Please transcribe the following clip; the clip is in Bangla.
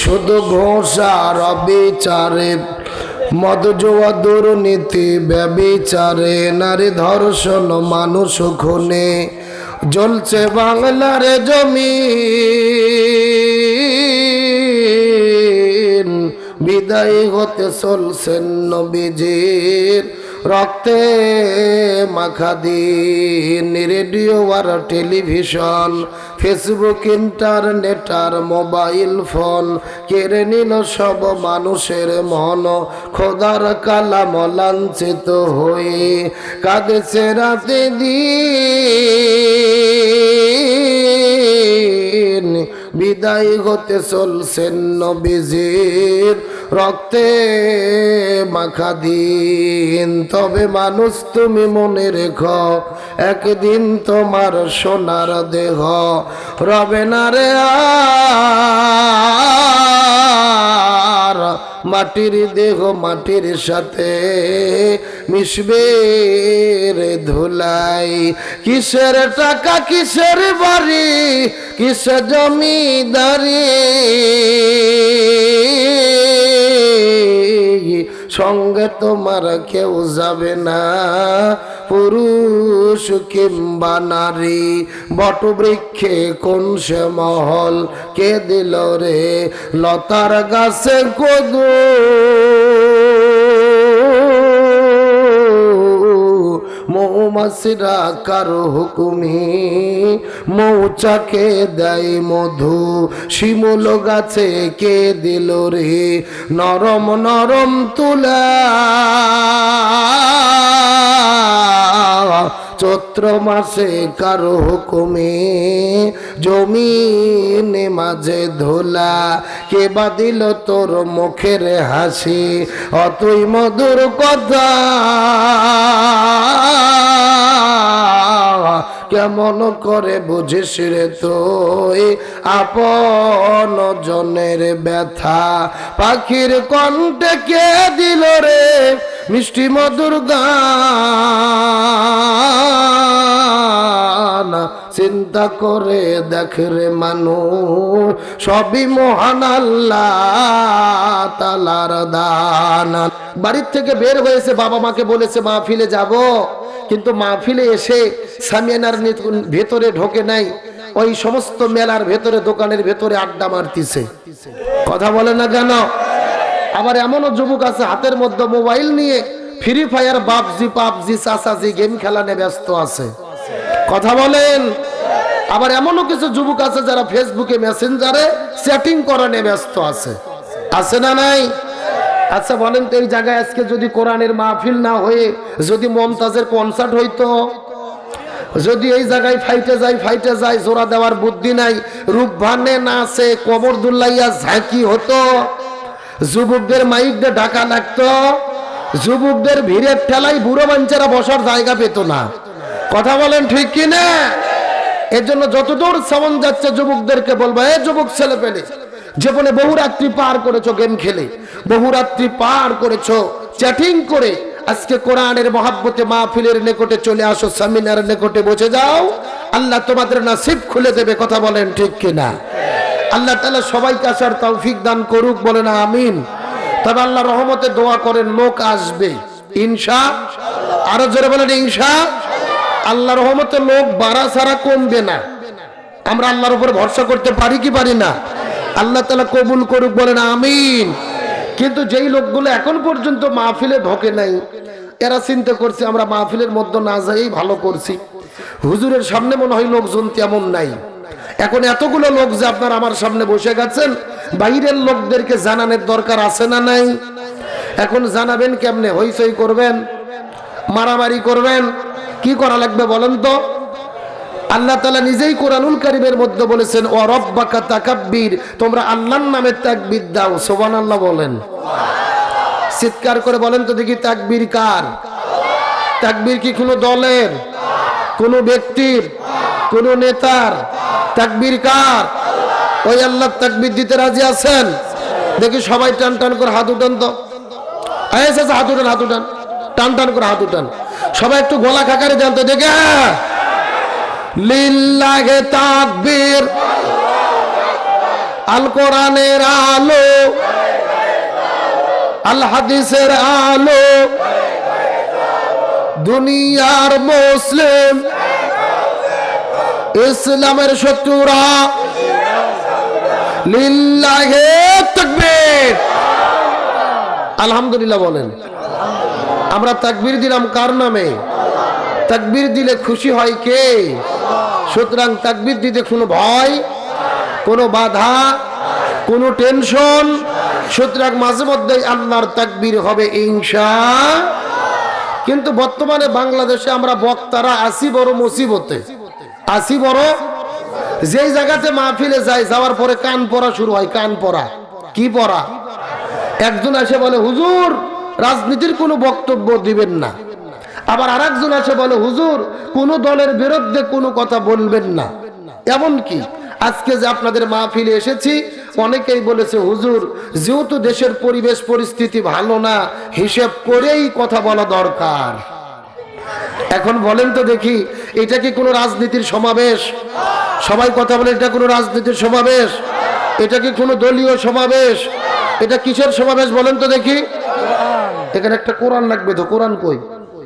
শুধু ঘোষা রবিচারে মদ জোয়া দুর্নীতি ব্যবিচারে, নারী ধর্ষণ মানুষ খুনে, জ্বলছে বাংলার জমি বিদায় হতে চলছেন নবীজির রক্তে মাখা দিন। রেডিও আর টেলিভিশন, ফেসবুক, ইন্টারনেট আর মোবাইল ফোন। কেড়ে নিল সব মানুষের মন? খোদার কালাম লাঞ্ছিত হয়ে কাঁদেছে রাতে দিন। বিদায় হতে চলছেন নবীজির রক্তে মাখা দিন। তবে মানুষ তুমি মনে রেখো, একদিন তোমার সোনার দেহ রবে না রে মাটির দেহ মাটির সাথে মিশবে রে ধুলাই। কিসের টাকা, কিসের বাড়ি, কিসের জমিদারি? সঙ্গে তোমার কেউ যাবে না। পুরুষ কিংবা নারী, বটবৃক্ষে কোন সে মহল? কে দিল রে লতার গাছে কদু? মৌমাছিরা কারও হুকুমি? মৌচাকে দেয় মধু। শিমুল গাছে কে দিল রে? নরম নরম তুলা। চৈত্র মাসে কারও হুকুমে জমিনে মাঝে ধোলা কে বাদিল তোর মুখের হাসি? অতই মধুর কথা। কেমন করে বুঝিস রে তুই? আপন জনের ব্যথা। পাখির কণ্ঠে কে দিল রে? মিষ্টি মধুর গান চিন্তা করে দেখ রে মানু, সবই মহান আল্লাহ তালার দান। বাড়ির থেকে বের হয়েছে, বাবা মাকে বলেছে, মাহফিলে যাব। কিন্তু মাহফিলে এসে সামিয়ানার ভেতরে ঢোকে নাই। ওই সমস্ত মেলার ভেতরে, দোকানের ভেতরে আড্ডা মারতিছে। কথা বলে না কেন? আবার এমনও যুবক আছে, হাতের মধ্যে মোবাইল নিয়ে ফ্রি ফায়ার বাপজি পাবজি চাচাজি গেম খেলা নিয়ে ব্যস্ত আছে। কথা বলেন। আবার এমনও কিছু যুবক আছে যারা ফেসবুকে মেসেঞ্জারে চ্যাটিং করা নিয়ে ব্যস্ত আছে। আছে না নাই? আচ্ছা বলেন তো এই জায়গায় আজকে যদি কোরআনের মাহফিল না হয়ে, যদি মমতাজের কনসার্ট হইতো, যদি এই জায়গায় ফাইটে যায় ফাইটে যায়, জোড়া দেওয়ার বুদ্ধি নাই, রূপভানে নাচে কবর দুল্লাইয়া ঝাঁকি হতো? যুবকদের মাইক দিয়ে ঢাকা লাগতো। যুবকদের ভিড়ের ঠেলায় বুড়ো মানুষেরা বসার জায়গা পেত না। কথা বলেন ঠিক কি না এর জন্য যতদূর সামন যাচ্ছে যুবকদেরকে বলব, এ যুবক ছেলে পেলে জীবনে বহু রাত্রি পার করেছ গেম খেলে, বহু রাত্রি পার করেছ চ্যাটিং করে, আজকে কোরআনের মহাব্বতে মাহফিলের নিকটে চলে আসো, সেমিনারের নিকটে বসে যাও, আল্লাহ তোমাদের নাসিব খুলে দেবে। কথা বলেন ঠিক কিনা? আল্লাহ তাআলা সবাইকে আসার তৌফিক দান করুক বলে না আমিন। তবে আল্লাহ রহমতে দোয়া করেন, লোক আসবে। ইনশা, আরও জোরে বলেন, ইনশা, আল্লাহ রহমতে লোক বাড়া ছাড়া কমবে না। আমরা আল্লাহর উপর ভরসা করতে পারি কি পারি না? আল্লাহ তালা কবুল করুক, বলেন আমিন। কিন্তু যেই লোকগুলো এখন পর্যন্ত মাহফিলে ঢোকে নাই, এরা চিন্তা করছে আমরা মাহফিলের মধ্যে না যাই ভালো করছি। হুজুরের সামনে মনে হয় লোকজন তেমন নাই। এখন এতগুলো লোক যে আপনার আমার সামনে বসে গেছেন, বাইরের লোকদেরকে জানানোর দরকার আছে না নাই? এখন জানাবেন কেমনে? হইচই করবেন? মারামারি করবেন? কি করা লাগবে বলেন তো? আল্লাহ তালা নিজেই কোরআনুল কারিমের মধ্যে বলেছেন, ও রব্বাকা তাকাব্বির তোমরা আল্লাহর নামে তাকবির দাও সোবান আল্লাহ বলেন। চিৎকার করে বলেন তো দেখি তাকবীর কার? তাকবীর কি কোনো দলের? কোনো ব্যক্তির? কোনো নেতার? তাকবীর কার? ওই আল্লাহ তাকবীর দিতে রাজি আছেন? দেখি সবাই টান টান করে হাত উঠান তো। চাচা, হাত উঠান হাত উঠান। টান টান করে হাত উঠান। সবাই একটু গলা খাকারে দেন তো দেখে। লিল্লাহে তাকবীর। আল কোরআনের আলো। আল হাদিসের আলো। দুনিয়ার মুসলিম। ইসলামের শত্রুরা লিল্লাহে তাকবীর। আলহামদুলিল্লাহ বলেন। আমরা তাকবীর দিলাম কার নামে? তাকবীর দিলে খুশি হয় কে? সুতরাং তাকবীর দিতে কোনো ভয়, কোনো বাধা, কোনো টেনশন। সুতরাং মাঝে মধ্যেই আল্লাহর তাকবীর হবে ইনশা। কিন্তু বর্তমানে বাংলাদেশে আমরা বক্তারা আসি বড় মুসিবতে। আসি বড়? যেই জায়গাতে মাহফিলে যায় যাওয়ার পরে কান পড়া শুরু হয়, কান পড়া কি পড়া একজন এসে বলে, হুজুর, রাজনীতির কোনো বক্তব্য দিবেন না। আবার আরেকজন এসে বলে, হুজুর, কোন দলের বিরুদ্ধে কোনো কথা বলবেন না। এমন কি? আজকে যে আপনাদের মাহফিলে এসেছি, অনেকেই বলেছে, হুজুর, যেহেতু দেশের পরিবেশ, পরিস্থিতি ভালো না, হিসেব করেই কথা বলা দরকার। এখন বলেন তো দেখি, এটা কি কোনো রাজনীতির সমাবেশ? সবাই কথা বলে, এটা কোনো রাজনীতির সমাবেশ? এটা কি কোনো দলীয় সমাবেশ? এটা কিসের সমাবেশ বলেন তো দেখি। এখানে একটা কোরআন লাগবে তো, কোরআন কই?